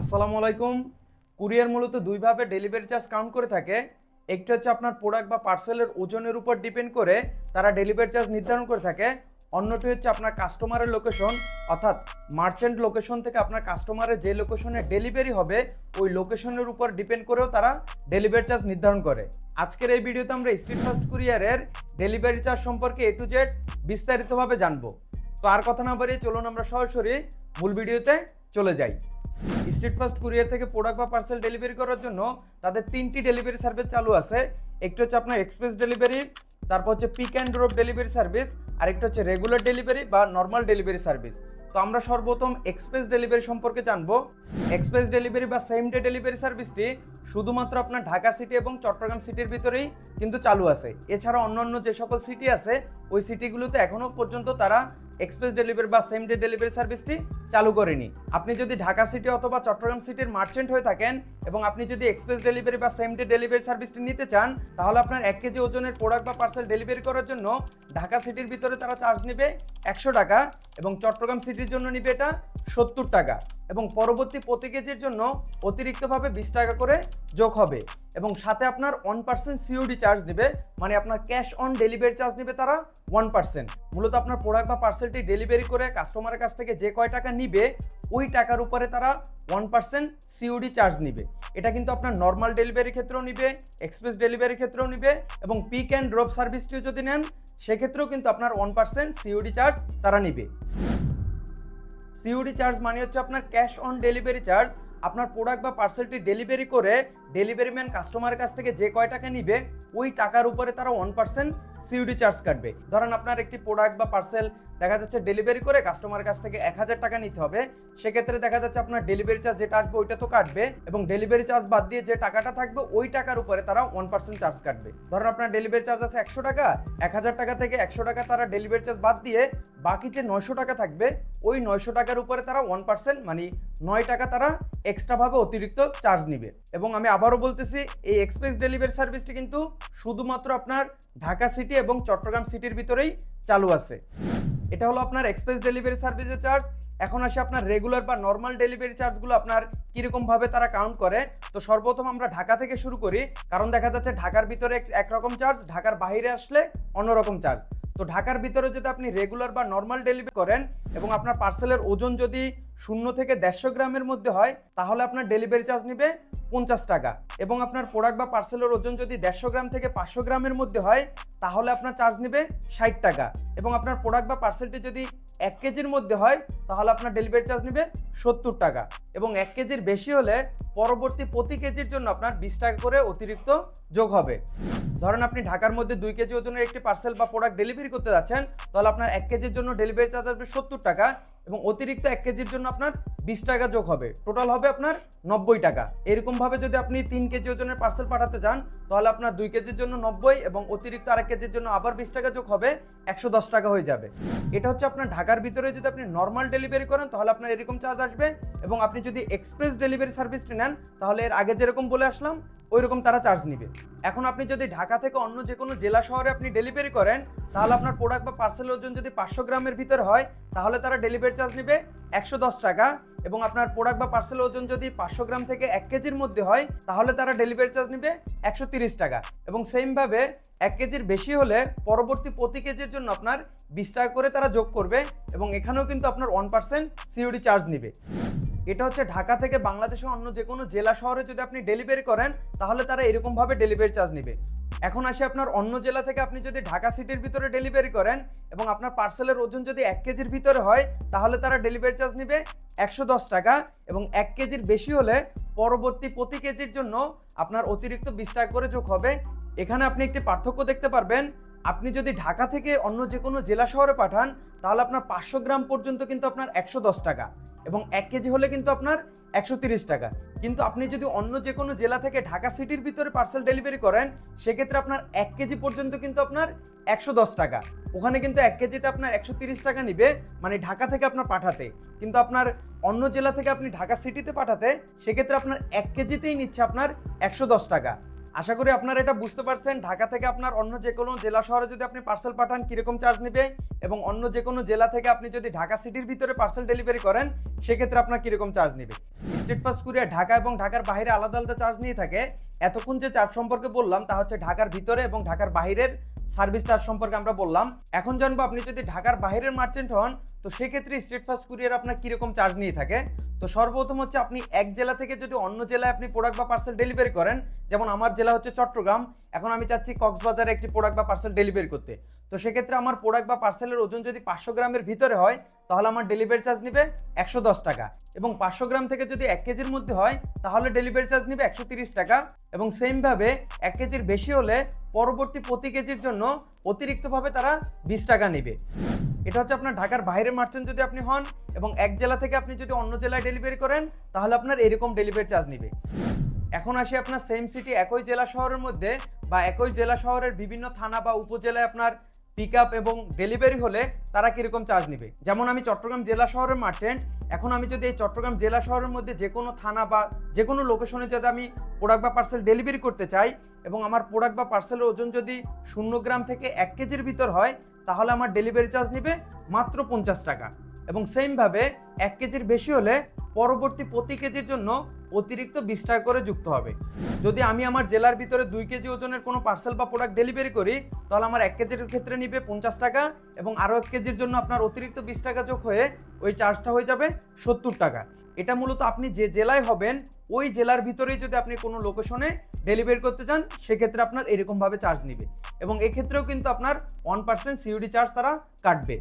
আসসালামু আলাইকুম। কুরিয়ার মূলত দুইভাবে ডেলিভারি চার্জ কাউন্ট করে থাকে। একটি হচ্ছে আপনার প্রোডাক্ট বা পার্সেলের ওজনের উপর ডিপেন্ড করে তারা ডেলিভারি চার্জ নির্ধারণ করে থাকে। অন্যটি হচ্ছে আপনার কাস্টমারের লোকেশন, অর্থাৎ মার্চেন্ট লোকেশন থেকে আপনার কাস্টমারের যে লোকেশনে ডেলিভারি হবে, ওই লোকেশনের উপর ডিপেন্ড করেও তারা ডেলিভারি চার্জ নির্ধারণ করে। আজকের এই ভিডিওতে আমরা স্ট্রিট ফাস্ট কুরিয়ারের ডেলিভারি চার্জ সম্পর্কে এ টু জেড বিস্তারিতভাবে জানব। তো আর কথা না বাড়িয়ে চলুন আমরা সরাসরি মূল ভিডিওতে চলে যাই। স্ট্রিট ফাস্ট কুরিয়ার থেকে প্রোডাক্ট বা পার্সেল ডেলিভারি করার জন্য তাদের তিনটি ডেলিভারি সার্ভিস চালু আছে। একটি হচ্ছে আপনার এক্সপ্রেস ডেলিভারি তারপর হচ্ছে pick and drop delivery service আরেকটা হচ্ছে রেগুলার ডেলিভারি বা নর্মাল ডেলিভারি সার্ভিস তো আমরা সর্বপ্রথম এক্সপ্রেস ডেলিভারি সম্পর্কে জানব। এক্সপ্রেস ডেলিভারি বা সেম ডে ডেলিভারি সার্ভিসটি শুধুমাত্র আপনার ঢাকা সিটি এবং চট্টগ্রাম সিটির ভিতরেই কিন্তু চালু আছে। এছাড়া অন্যান্য যে সকল সিটি আছে, ওই সিটিগুলোতে এখনও পর্যন্ত তারা এক্সপ্রেস ডেলিভারি বা সেম ডে ডেলিভারি সার্ভিসটি চালু করেনি। আপনি যদি ঢাকা সিটি অথবা চট্টগ্রাম সিটির মার্চেন্ট হয়ে থাকেন এবং আপনি যদি এক্সপ্রেস ডেলিভারি বা সেম ডে ডেলিভারি সার্ভিসটি নিতে চান, তাহলে আপনার এক কেজি ওজনের প্রোডাক্ট বা পার্সেল ডেলিভারি করার জন্য ঢাকা সিটির ভিতরে তারা চার্জ নেবে একশো টাকা এবং চট্টগ্রাম সিটির জন্য নিবে এটা সত্তর টাকা। এবং পরবর্তী প্রতি কেজির জন্য অতিরিক্তভাবে বিশ টাকা করে যোগ হবে। এবং সাথে আপনার ওয়ান পার্সেন্ট সিওডি চার্জ নেবে মানে আপনার ক্যাশ অন ডেলিভারি চার্জ নেবে তারা ওয়ান পার্সেন্ট মূলত আপনার প্রোডাক্ট বা পার্সেলটি ডেলিভারি করে কাস্টমারের কাছ থেকে যে কয় টাকা নিবে, ওই টাকার উপরে তারা ওয়ান পার্সেন্ট সিওডি চার্জ নিবে। এটা কিন্তু আপনার নর্মাল ডেলিভারি ক্ষেত্রেও নিবে এক্সপ্রেস ডেলিভারি ক্ষেত্রেও নিবে এবং পিক অ্যান্ড ড্রপ সার্ভিসটিও যদি নেন, সেক্ষেত্রেও কিন্তু আপনার ওয়ান পার্সেন্ট সিওডি চার্জ তারা নিবে। সিওডি চার্জ মানে হচ্ছে আপনার ক্যাশ অন ডেলিভারি চার্জ আপনার প্রোডাক্ট বা পার্সেলটি ডেলিভারি করে ডেলিভারি ম্যান কাস্টমারের কাছ থেকে যে কয় টাকা নিবে, ওই টাকার উপরে তারা ওয়ান পার্সেন্ট সিওডি চার্জ কাটবে। ধরেন আপনার একটি প্রোডাক্ট বা পার্সেল দেখা যাচ্ছে ডেলিভারি করে কাস্টমারের কাছ থেকে এক হাজার টাকা নিতে হবে, সেক্ষেত্রে দেখা যাচ্ছে আপনার ডেলিভারি চার্জ যেটা আসবে ওইটা তো কাটবে এবং ডেলিভারি চার্জ বাদ দিয়ে যে টাকাটা থাকবে, ওই টাকার উপরে তারা ওয়ান পার্সেন্ট চার্জ কাটবে। ধরেন আপনার ডেলিভারি চার্জ আছে একশো টাকা, এক হাজার টাকা থেকে একশো টাকা তারা ডেলিভারি চার্জ বাদ দিয়ে বাকি যে নয়শো টাকা থাকবে, ওই নয়শো টাকার উপরে তারা ওয়ান পার্সেন্ট মানে নয় টাকা তারা এক্সট্রাভাবে অতিরিক্ত চার্জ নিবে। এবং আমি আবারও বলতেছি, এই এক্সপ্রেস ডেলিভারি সার্ভিসটি কিন্তু শুধুমাত্র আপনার ঢাকা সিটি এবং চট্টগ্রাম সিটির ভিতরেই চালু আছে। এটা হলো আপনার এক্সপ্রেস ডেলিভারি সার্ভিসের চার্জ এখন আসে আপনার রেগুলার বা নর্মাল ডেলিভারি চার্জগুলো আপনার কীরকমভাবে তারা কাউন্ট করে। তো সর্বপ্রথম আমরা ঢাকা থেকে শুরু করি, কারণ দেখা যাচ্ছে ঢাকার ভিতরে একরকম চার্জ ঢাকার বাইরে আসলে অন্যরকম চার্জ তো ঢাকার ভিতরে যদি আপনি রেগুলার বা নর্মাল ডেলিভারি করেন এবং আপনার পার্সেলের ওজন যদি শূন্য থেকে দেড়শো গ্রামের মধ্যে হয়, তাহলে আপনার ডেলিভারি চার্জ নেবে পঞ্চাশ টাকা। এবং আপনার প্রোডাক্ট বা পার্সেলের ওজন যদি দেড়শো গ্রাম থেকে পাঁচশো গ্রামের মধ্যে হয়, তাহলে আপনার চার্জ নেবে ষাট টাকা। এবং আপনার প্রোডাক্ট বা পার্সেলটি যদি এক কেজির মধ্যে হয়, তাহলে আপনার ডেলিভারি চার্জ নেবে সত্তর টাকা। এবং এক কেজির বেশি হলে পরবর্তী প্রতি কেজির জন্য আপনার বিশ টাকা করে অতিরিক্ত যোগ হবে। ধরেন আপনি ঢাকার মধ্যে দুই কেজি ওজনের একটি পার্সেল বা প্রোডাক্ট ডেলিভারি করতে যাচ্ছেন, তাহলে আপনার এক কেজির জন্য ডেলিভারি চার্জ আসবে সত্তর টাকা এবং অতিরিক্ত এক কেজির জন্য আপনার বিশ টাকা যোগ হবে। টোটাল হবে আপনার নব্বই টাকা। এরকমভাবে যদি আপনি তিন কেজি ওজনের পার্সেল পাঠাতে চান, তাহলে আপনার দুই কেজির জন্য নব্বই এবং অতিরিক্ত আরেক কেজির জন্য আবার বিশ টাকা যোগ হবে। একশো দশ টাকা হয়ে যাবে। এটা হচ্ছে আপনার ঢাকার ভিতরে যদি আপনি নর্মাল ডেলিভারি করেন, তাহলে আপনার এরকম চার্জ আসবে এবং আপনি যদি এক্সপ্রেস ডেলিভারি সার্ভিসটি নেন, তাহলে এর আগে যেরকম বলে আসলাম ওই রকম তারা চার্জ নিবে। এখন আপনি যদি ঢাকা থেকে অন্য যে কোনো জেলা শহরে আপনি ডেলিভারি করেন, তাহলে আপনার প্রোডাক্ট বা পার্সেল ওজন যদি পাঁচশো গ্রামের ভিতরে হয়, তাহলে তারা ডেলিভারি চার্জ নেবে একশো দশ টাকা। এবং আপনার প্রোডাক্ট বা পার্সেল ওজন যদি পাঁচশো গ্রাম থেকে এক কেজির মধ্যে হয়, তাহলে তারা ডেলিভারি চার্জ নেবে একশো টাকা। এবং সেমভাবে এক কেজির বেশি হলে পরবর্তী প্রতি কেজির জন্য আপনার বিশ টাকা করে তারা যোগ করবে এবং এখানেও কিন্তু আপনার ওয়ান পার্সেন্ট সিওডি চার্জ নেবে। এটা হচ্ছে ঢাকা থেকে বাংলাদেশের অন্য যে কোনো জেলা শহরে যদি আপনি ডেলিভারি করেন, তাহলে তারা এরকমভাবে ডেলিভারি চার্জ নেবে। এখন আসে আপনার অন্য জেলা থেকে আপনি যদি ঢাকা সিটির ভিতরে ডেলিভারি করেন এবং আপনার পার্সেলের ওজন যদি এক কেজির ভিতরে হয়, তাহলে তারা ডেলিভারি চার্জ নেবে একশো দশ টাকা এবং এক কেজির বেশি হলে পরবর্তী প্রতি কেজির জন্য আপনার অতিরিক্ত বিশ টাকা করে যোগ হবে। এখানে আপনি একটি পার্থক্য দেখতে পারবেন। আপনি যদি ঢাকা থেকে অন্য যে কোনো জেলা শহরে পাঠান, তাহলে আপনার পাঁচশো গ্রাম পর্যন্ত কিন্তু আপনার একশো দশ টাকা এবং এক কেজি হলে কিন্তু আপনার একশো তিরিশ টাকা। কিন্তু আপনি যদি অন্য যে কোনো জেলা থেকে ঢাকা সিটির ভিতরে পার্সেল ডেলিভারি করেন, সেক্ষেত্রে আপনার এক কেজি পর্যন্ত কিন্তু আপনার একশো দশ টাকা। ওখানে কিন্তু এক কেজিতে আপনার একশো তিরিশ টাকা নিবে মানে ঢাকা থেকে আপনার পাঠাতে। কিন্তু আপনার অন্য জেলা থেকে আপনি ঢাকা সিটিতে পাঠাতে, সেক্ষেত্রে আপনার এক কেজিতেই নিচ্ছে আপনার একশো দশ টাকা। আশা করি আপনারা এটা বুঝতে পারছেন। ঢাকা থেকে আপনার অন্য যে কোনো জেলা শহরে যদি আপনি পার্সেল পাঠান, কীরকম চার্জ নেবে এবং অন্য যে কোনো জেলা থেকে আপনি যদি ঢাকা সিটির ভিতরে পার্সেল ডেলিভারি করেন, সেক্ষেত্রে আপনার কীরকম চার্জ নেবে? স্টেট ফাস্ট কুরিয়ার ঢাকা এবং ঢাকার বাইরে আলাদা আলাদা চার্জ নিয়ে থাকে। এতক্ষণ যে চার্জ সম্পর্কে বললাম, তা হচ্ছে ঢাকার ভিতরে এবং ঢাকার বাইরের সার্ভিস চার্জ সম্পর্কে আমরা বললাম। এখন জানব আপনি যদি ঢাকার বাইরের মার্চেন্ট হন, তো সেক্ষেত্রে স্টেট ফাস্ট কুরিয়ার আপনার কীরকম চার্জ নিয়ে থাকে? তো সর্বপ্রথম হচ্ছে আপনি এক জেলা থেকে যদি অন্য জেলায় আপনি প্রোডাক্ট বা পার্সেল ডেলিভারি করেন, যেমন আমার জেলা হচ্ছে চট্টগ্রাম, এখন আমি চাচ্ছি কক্সবাজারে একটি প্রোডাক্ট বা পার্সেল ডেলিভারি করতে। তো সেক্ষেত্রে আমার প্রোডাক্ট বা পার্সেলের ওজন যদি পাঁচশো গ্রামের ভিতরে হয়, তাহলে আমার ডেলিভারি চার্জ নেবে একশো দশ টাকা। এবং পাঁচশো গ্রাম থেকে যদি এক কেজির মধ্যে হয়, তাহলে ডেলিভারি চার্জ নেবে একশো তিরিশ টাকা। এবং সেমভাবে এক কেজির বেশি হলে পরবর্তী প্রতি কেজির জন্য অতিরিক্তভাবে তারা বিশ টাকা নেবে। এটা হচ্ছে আপনার ঢাকার বাইরের মার্চেন্ট যদি আপনি হন এবং এক জেলা থেকে আপনি যদি অন্য জেলায় ডেলিভারি করেন, তাহলে আপনার এরকম ডেলিভারি চার্জ নেবে। এখন আসি আপনার সেম সিটি একই জেলা শহরের মধ্যে বা একই জেলা শহরের বিভিন্ন থানা বা উপজেলায় আপনার পিক আপ এবং ডেলিভারি হলে তারা কীরকম চার্জ নেবে? যেমন আমি চট্টগ্রাম জেলা শহরের মার্চেন্ট এখন আমি যদি এই চট্টগ্রাম জেলা শহরের মধ্যে যে কোনো থানা বা যে কোনো লোকেশনে যদি আমি প্রোডাক্ট বা পার্সেল ডেলিভারি করতে চাই এবং আমার প্রোডাক্ট বা পার্সেলের ওজন যদি শূন্য গ্রাম থেকে এক কেজির ভিতর হয় তাহলে আমার ডেলিভারি চার্জ নেবে মাত্র পঞ্চাশ টাকা। এবং সেমভাবে এক কেজির বেশি হলে পরবর্তী প্রতি কেজির জন্য অতিরিক্ত বিশ টাকা করে যুক্ত হবে। যদি আমি আমার জেলার ভিতরে দুই কেজি ওজনের কোনো পার্সেল বা প্রোডাক্ট ডেলিভারি করি, তাহলে আমার এক কেজির ক্ষেত্রে নিবে পঞ্চাশ টাকা এবং আরও এক কেজির জন্য আপনার অতিরিক্ত বিশ টাকা যোগ হয়ে ওই চার্জটা হয়ে যাবে সত্তর টাকা। এটা মূলত আপনি যে জেলায় হবেন ওই জেলার ভিতরেই যদি আপনি কোনো লোকেশনে ডেলিভারি করতে চান, সেক্ষেত্রে আপনার এরকমভাবে চার্জ নেবে। এবং এক্ষেত্রেও কিন্তু আপনার ওয়ান পার্সেন্ট সিউডি চার্জ তারা কাটবে।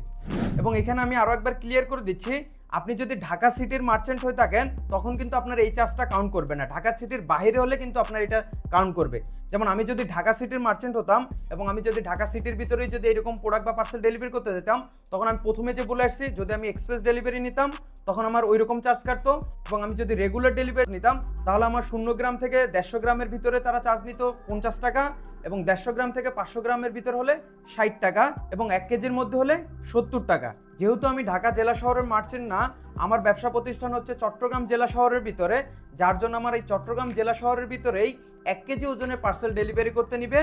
এবং এখানে আমি আরও একবার ক্লিয়ার করে দিচ্ছি, আপনি যদি ঢাকা সিটির মার্চেন্ট হয়ে থাকেন, তখন কিন্তু আপনার এই চার্জটা কাউন্ট করবে না। ঢাকা সিটির বাইরে হলে কিন্তু আপনার এটা কাউন্ট করবে। যেমন আমি যদি ঢাকা সিটির মার্চেন্ট হতাম, এবং আমি যদি ঢাকা সিটির ভিতরেই যদি এরকম প্রোডাক্ট বা পার্সেল ডেলিভারি করতে যেতাম, তখন আমি প্রথমে যে বলে আসছি, যদি আমি এক্সপ্রেস ডেলিভারি নিতাম, তখন আমার ওই রকম চার্জ কাটতো। এবং আমি যদি রেগুলার ডেলিভারি নিতাম তাহলে আমার শূন্য গ্রাম থেকে দেড়শো গ্রামের ভিতরে তারা চার্জ নিত পঞ্চাশ টাকা এবং দেড়শো গ্রাম থেকে পাঁচশো গ্রামের ভিতর হলে ষাট টাকা এবং এক কেজির মধ্যে হলে সত্তর টাকা। যেহেতু আমি ঢাকা জেলা শহরের মার্চেন্ট না, আমার ব্যবসা প্রতিষ্ঠান হচ্ছে চট্টগ্রাম জেলা শহরের ভিতরে, যার জন্য আমার এই চট্টগ্রাম জেলা শহরের ভিতরেই এক কেজি ওজনের পার্সেল ডেলিভারি করতে নিবে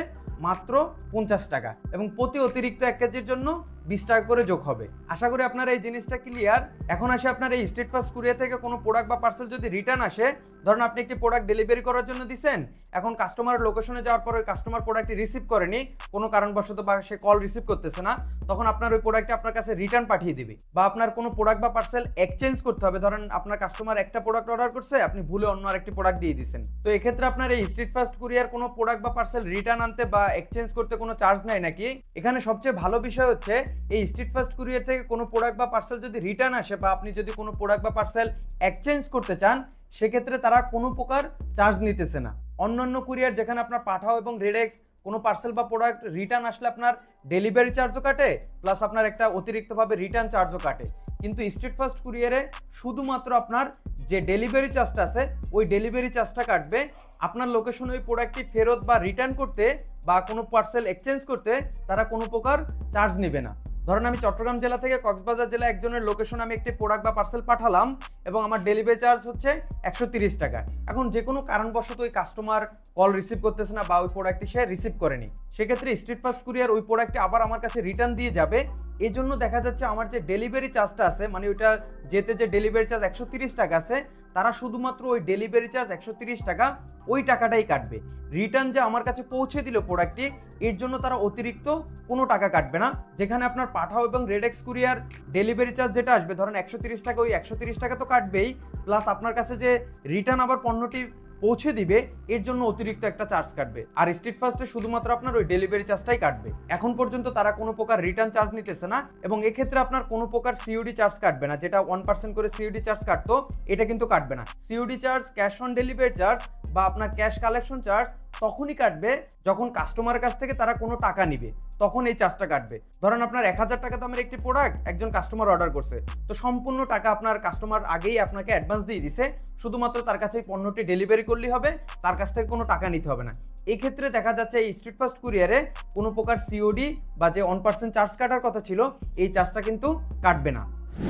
মাত্র পঞ্চাশ টাকা এবং প্রতি অতিরিক্ত এক কেজির জন্য বিশ টাকা করে যোগ হবে। আশা করি আপনার এই জিনিসটা ক্লিয়ার এখন আসে আপনার এই স্ট্রিট ফাস্ট কুরিয়ার থেকে কোনো প্রোডাক্ট বা পার্সেল যদি রিটার্ন আসে ধরুন আপনি একটি প্রোডাক্ট ডেলিভারি করার জন্য দিচ্ছেন এখন কাস্টমার লোকেশনে যাওয়ার পর ওই কাস্টমার প্রোডাক্টটি রিসিভ করেনি, কোনো কারণবশত বা সে কল রিসিভ করতেছে না, তখন আপনার ওই প্রোডাক্টটি আপনার কাছে রিটার্ন পাঠিয়ে দিবে বা আপনার কোনো প্রোডাক্ট বা পার্সেল এক্সচেঞ্জ করতে হবে। ধরেন আপনার কাস্টমার একটা প্রোডাক্ট অর্ডার করছে, আপনি ভুলে অন্য আরেকটি প্রোডাক্ট দিয়ে দিচ্ছেন তো এক্ষেত্রে আপনার এই স্ট্রিট ফাস্ট কুরিয়ার কোনো প্রোডাক্ট বা পার্সেল রিটার্ন আনতে বা এক্সচেঞ্জ করতে কোনো চার্জ নেয় নাকি? এখানে সবচেয়ে ভালো বিষয় হচ্ছে, এই স্ট্রিট ফাস্ট কুরিয়ার থেকে কোনো প্রোডাক্ট বা পার্সেল যদি রিটার্ন আসে বা আপনি যদি কোনো প্রোডাক্ট বা পার্সেল এক্সচেঞ্জ করতে চান সেক্ষেত্রে তারা কোনো প্রকার চার্জ নিতেছে না। অন্যান্য কুরিয়ার যেখানে আপনার পাঠাও এবং রেডেক্স কোনো পার্সেল বা প্রোডাক্ট রিটার্ন আসলে আপনার ডেলিভারি চার্জও কাটে প্লাস আপনার একটা অতিরিক্তভাবে রিটার্ন চার্জও কাটে। কিন্তু স্ট্রিট ফাস্ট কুরিয়ারে শুধুমাত্র আপনার যে ডেলিভারি চার্জটা আছে, ওই ডেলিভারি চার্জটা কাটবে। আপনার লোকেশনে ওই প্রোডাক্টটি ফেরত বা রিটার্ন করতে বা কোনো পার্সেল এক্সচেঞ্জ করতে তারা কোনো প্রকার চার্জ নেবে না। ধরেন আমি চট্টগ্রাম জেলা থেকে কক্সবাজার জেলা একজনের লোকেশন আমি একটি প্রোডাক্ট বা পার্সেল পাঠালাম এবং আমার ডেলিভারি চার্জ হচ্ছে একশো তিরিশ টাকা। এখন যে কোনো কারণবশত ওই কাস্টমার কল রিসিভ করতেছে না বা ওই প্রোডাক্টটি সে রিসিভ করেনি। সেক্ষেত্রে স্ট্রিট ফাস্ট কুরিয়ার ওই প্রোডাক্টটি আবার আমার কাছে রিটার্ন দিয়ে যাবে। এই জন্য দেখা যাচ্ছে আমার যে ডেলিভারি চার্জটা আছে মানে ওইটা যেতে যে ডেলিভারি চার্জ একশো টাকা আছে, তারা শুধুমাত্র ওই ডেলিভারি চার্জ একশো টাকা ওই টাকাটাই কাটবে। রিটার্ন যে আমার কাছে পৌঁছে দিল প্রোডাক্টটি এর জন্য তারা অতিরিক্ত কোনো টাকা কাটবে না। যেখানে আপনার পাঠাও এবং রেডেক্স কুরিয়ার ডেলিভারি চার্জ যেটা আসবে, ধরেন একশো তিরিশ টাকা, ওই একশো তিরিশ টাকা তো কাটবেই। প্লাস আপনার কাছে যে রিটার্ন আবার পণ্যটি পৌঁছে দিবে, এর জন্য অতিরিক্ত একটা চার্জ কাটবে। আর স্ট্রিট ফাস্টে শুধুমাত্র আপনার ওই ডেলিভারি চার্জটাই কাটবে। এখন পর্যন্ত তারা কোনো প্রকার রিটার্ন চার্জ নিতেছে না এবং এক্ষেত্রে আপনার কোনো প্রকার সিইউডি চার্জ কাটবে না। যেটা ওয়ান পার্সেন্ট করে সিইউডি চার্জ কাটতো, এটা কিন্তু কাটবে না। COD charge, cash on delivery charge বা আপনার ক্যাশ কালেকশন চার্জ তখনই কাটবে যখন কাস্টমারের কাছ থেকে তারা কোনো টাকা নিবে। তখন এই চার্জটা কাটবে। ধরেন আপনার এক হাজার টাকা দামের একটি প্রোডাক্ট একজন কাস্টমার অর্ডার করছে। তো সম্পূর্ণ টাকা আপনার কাস্টমার আগেই আপনাকে অ্যাডভান্স দিয়ে দিছে। শুধুমাত্র তার কাছে এই পণ্যটি ডেলিভারি করলেই হবে, তার কাছ থেকে কোনো টাকা নিতে হবে না। এই ক্ষেত্রে দেখা যাচ্ছে এই স্ট্রিট ফাস্ট কুরিয়ারে কোনো প্রকার সিওডি বা যে ওয়ান পার্সেন্ট চার্জ কাটার কথা ছিল, এই চার্জটা কিন্তু কাটবে না।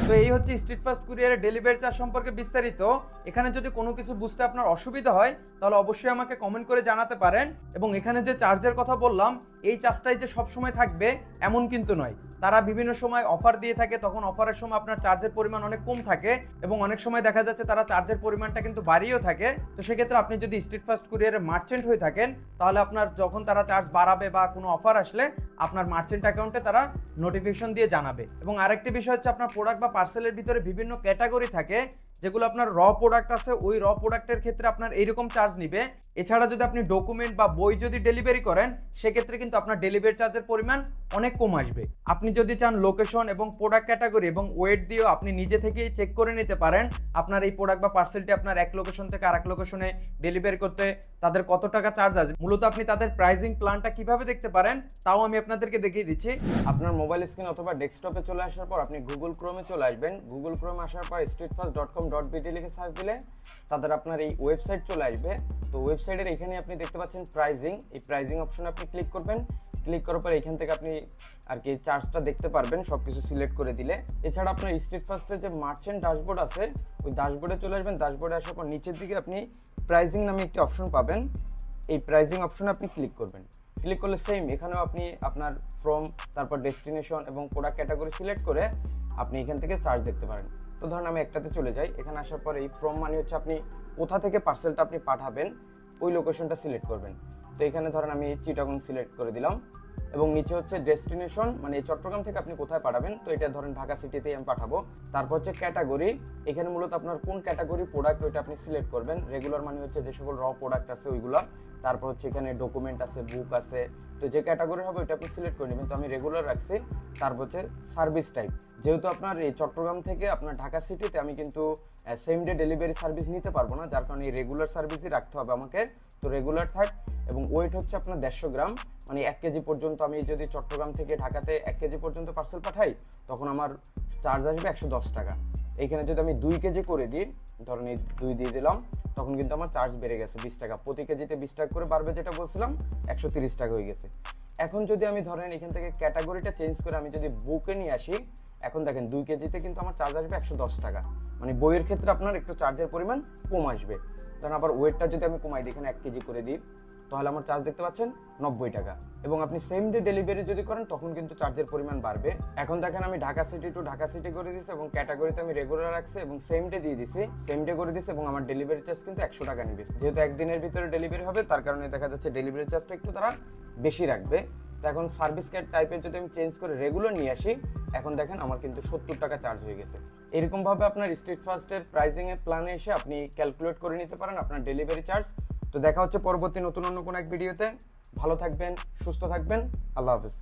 তো এই হচ্ছে স্ট্রিট ফাস্ট কুরিয়ারের ডেলিভারি চার্জ সম্পর্কে বিস্তারিত। এখানে যদি কোনো কিছু বুঝতে আপনার অসুবিধা হয়, তাহলে অবশ্যই আমাকে কমেন্ট করে জানাতে পারেন। এবং এখানে যে চার্জের কথা বললাম, এই চার্জটাই যে সব সময় থাকবে, এমন কিন্তু নয়। তারা বিভিন্ন সময় অফার দিয়ে থাকে, তখন অফারের সময় আপনার চার্জের পরিমাণ অনেক কম থাকে এবং অনেক সময় দেখা যাচ্ছে তারা চার্জের পরিমাণটা কিন্তু বাড়িয়েও থাকে। তো সেক্ষেত্রে আপনি যদি স্ট্রিট ফাস্ট কুরিয়ারের মার্চেন্ট হয়ে থাকেন, তাহলে আপনার যখন তারা চার্জ বাড়াবে বা কোনো অফার আসলে, আপনার মার্চেন্ট অ্যাকাউন্টে তারা নোটিফিকেশন দিয়ে জানাবে। এবং আরেকটি বিষয় হচ্ছে আপনার প্রোডাক্ট বা পার্সেলের ভিতরে বিভিন্ন ক্যাটাগরি থাকে যেগুলো আপনার র প্রোডাক্ট আছে, ওই র প্রোডাক্টের ক্ষেত্রে আপনার এইরকম চার্জ নিবে। এছাড়া যদি আপনি ডকুমেন্ট বা বই যদি ডেলিভারি করেন, সেক্ষেত্রে কিন্তু আপনার ডেলিভারি চার্জের পরিমাণ অনেক কম আসবে। আপনি যদি চান লোকেশন এবং প্রোডাক্ট ক্যাটাগরি এবং ওয়েট দিয়েও আপনি নিজে থেকেই চেক করে নিতে পারেন, আপনার এই প্রোডাক্ট বা পার্সেলটি আপনার এক লোকেশন থেকে আরেক লোকেশনে ডেলিভারি করতে তাদের কত টাকা চার্জ আসবে? মূলত আপনি তাদের প্রাইসিং প্ল্যানটা কীভাবে দেখতে পারেন, তাও আমি আপনাদেরকে দেখিয়ে দিচ্ছি। আপনার মোবাইল স্ক্রিন অথবা ডেস্কটপে চলে আসার পর আপনি গুগল ক্রোমে চলে আসবেন। গুগল ক্রোমে আসার পর street fast dot com dot BD লিখে সার্চ দিলে তাদের আপনার এই ওয়েবসাইট চলে আসবে। তো ওয়েবসাইটের এখানে আপনি দেখতে পাচ্ছেন প্রাইজিং এই প্রাইজিং অপশনে আপনি ক্লিক করবেন। ক্লিক করার পর এখান থেকে আপনি আর কি চার্জটা দেখতে পারবেন সব কিছু সিলেক্ট করে দিলে। এছাড়া আপনার স্ট্রিট ফাস্টের যে মার্চেন্ট ড্যাশবোর্ড আছে, ওই ড্যাশবোর্ডে চলে আসবেন। ড্যাশবোর্ডে আসার পর নিচের দিকে আপনি প্রাইজিং নামে একটি অপশন পাবেন। এই প্রাইজিং অপশনে আপনি ক্লিক করবেন। ক্লিক করলে সেম এখানেও আপনি আপনার ফ্রম তারপর ডেস্টিনেশন এবং প্রোডাক্ট ক্যাটাগরি সিলেক্ট করে আপনি এখান থেকে চার্জ দেখতে পারেন। তো ধরুন আমি একটাতে চলে যাই, এখানে আসার পর এই ফ্রম মানে হচ্ছে আপনি কোথা থেকে পার্সেলটা আপনি পাঠাবেন, ওই লোকেশনটা সিলেক্ট করবেন। তো এখানে ধরেন আমি চিটাগং সিলেক্ট করে দিলাম। এবং নিচে হচ্ছে ডেস্টিনেশন মানে চট্টগ্রাম থেকে আপনি কোথায় পাঠাবেন, তো এটা ধরেন ঢাকা সিটিতেই আমি পাঠাবো। তারপর হচ্ছে ক্যাটাগরি এখানে মূলত আপনার কোন ক্যাটাগরি প্রোডাক্ট ওইটা আপনি সিলেক্ট করবেন। রেগুলার মানে হচ্ছে যে সকল র প্রোডাক্ট আছে ওইগুলা। তারপর হচ্ছে এখানে ডকুমেন্ট আছে বুক আছে। তো যে ক্যাটাগরি হবে ওইটা আপনি সিলেক্ট করে নেবেন। তো আমি রেগুলার রাখছি। তারপর হচ্ছে সার্ভিস টাইপ যেহেতু আপনার এই চট্টগ্রাম থেকে আপনার ঢাকা সিটিতে আমি কিন্তু সেম ডে ডেলিভারি সার্ভিস নিতে পারব না। যার কারণে এই রেগুলার সার্ভিসই রাখতে হবে আমাকে। তো রেগুলার থাক। এবং ওয়েট হচ্ছে আপনার দেড়শো গ্রাম। মানে এক কেজি পর্যন্ত আমি যদি চট্টগ্রাম থেকে ঢাকাতে এক কেজি পর্যন্ত পার্সেল পাঠাই, তখন আমার চার্জ আসবে একশো দশ টাকা। এইখানে যদি আমি দুই কেজি করে দিই, ধরেন এই দুই দিয়ে দিলাম, তখন কিন্তু আমার চার্জ বেড়ে গেছে বিশ টাকা। প্রতি কেজিতে বিশ টাকা করে বাড়বে যেটা বলছিলাম, একশো তিরিশ টাকা হয়ে গেছে। এখন যদি আমি ধরেন এখান থেকে ক্যাটাগরিটা চেঞ্জ করে আমি যদি বুকে নিয়ে আসি, এখন দেখেন দুই কেজিতে কিন্তু আমার চার্জ আসবে একশো দশ টাকা। মানে বইয়ের ক্ষেত্রে আপনার একটু চার্জের পরিমাণ কম আসবে। কারণ আবার ওয়েটটা যদি আমি কমাই দিই, এখানে এক কেজি করে দিই তাহলে আমার চার্জ দেখতে পাচ্ছেন নব্বই টাকা। এবং আপনি সেম ডে ডেলিভারি যদি করেন, তখন কিন্তু চার্জের পরিমাণ বাড়বে। এখন দেখেন আমি Dhaka city to Dhaka city করে দিয়েছি এবং ক্যাটাগরিতে আমি রেগুলার রাখছি এবং সেম ডে দিয়ে দিছি। সেম ডে করে দিয়েছি এবং আমার ডেলিভারি চার্জ কিন্তু একশো টাকা নেবে। যেহেতু একদিনের ভিতরে ডেলিভারি হবে, তার কারণে দেখা যাচ্ছে ডেলিভারি চার্জটা একটু তারা বেশি রাখবে। তো এখন সার্ভিস ক্যাট টাইপের যদি আমি চেঞ্জ করে রেগুলার নিয়ে আসি, এখন দেখেন আমার কিন্তু সত্তর টাকা চার্জ হয়ে গেছে। এরকমভাবে আপনার স্ট্রিট ফাস্টের প্রাইসিংয়ের প্ল্যানে এসে আপনি ক্যালকুলেট করে নিতে পারেন আপনার ডেলিভারি চার্জ তো দেখা হচ্ছে পরবর্তী নতুন অন্য কোনো এক ভিডিওতে ভালো থাকবেন, সুস্থ থাকবেন। আল্লাহ হাফিজ।